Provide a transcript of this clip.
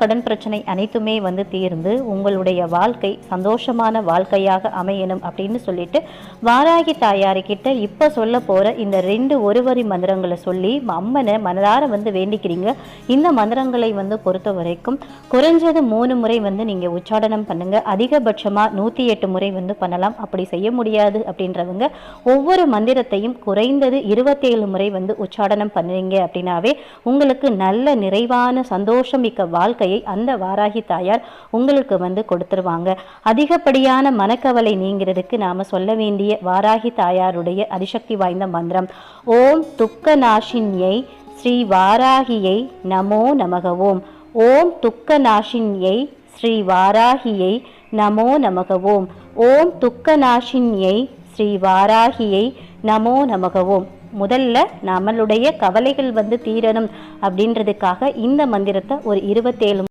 கடன் பிரச்சனை அனைத்துமே வந்து தீர்ந்து உங்களுடைய வாழ்க்கை சந்தோஷமான வாழ்க்கையாக அமையணும் அப்படின்னு சொல்லிட்டு வாராகி தாயாரிக்கிட்ட இப்போ சொல்ல போகிற இந்த ரெண்டு ஒரு வரி மந்திரங்களை சொல்லி அம்மனை மனதார வந்து வேண்டிக்கிறீங்க. இந்த மந்திரங்களை வந்து பொறுத்த வரைக்கும் குறைஞ்சது மூணு முறை வந்து நீங்கள் உச்சாடனம் பண்ணுங்க. அதிகபட்சமாக நூற்றி எட்டு முறை வந்து பண்ணலாம். அப்படி செய்ய முடியாது அப்படின்றவங்க ஒவ்வொரு மந்திரத்தையும் குறைந்தது இருபத்தேழு முறை வந்து உச்சாடனம் பண்ணுறீங்க அப்படின்னாவே உங்களுக்கு நல்ல நிறைவான சந்தோஷம் மிக்க வாழ்க்கை வாழ்க்கையை அந்த வாராகி தாயார் உங்களுக்கு வந்து கொடுத்துருவாங்க. அதிகப்படியான மனக்கவலை நீங்கிறதுக்கு நாம சொல்ல வேண்டிய வாராகி தாயாருடைய அதிசக்தி வாய்ந்த மந்திரம். ஓம் துக்க நாஷின்யை ஸ்ரீ வாராகியை நமோ நமகவோம். ஓம் துக்கநாஷின்யை துக்க நாஷின்யை ஸ்ரீ வாராகியை நமோ நமகவோம். ஓம் துக்கநாஷின்யை துக்க நாஷின்யை ஸ்ரீ வாராகியை நமோ நமகவோம். முதல்ல நம்மளுடைய கவலைகள் வந்து தீரணும் அப்படின்றதுக்காக இந்த மந்திரத்தை ஒரு இருபத்தேழு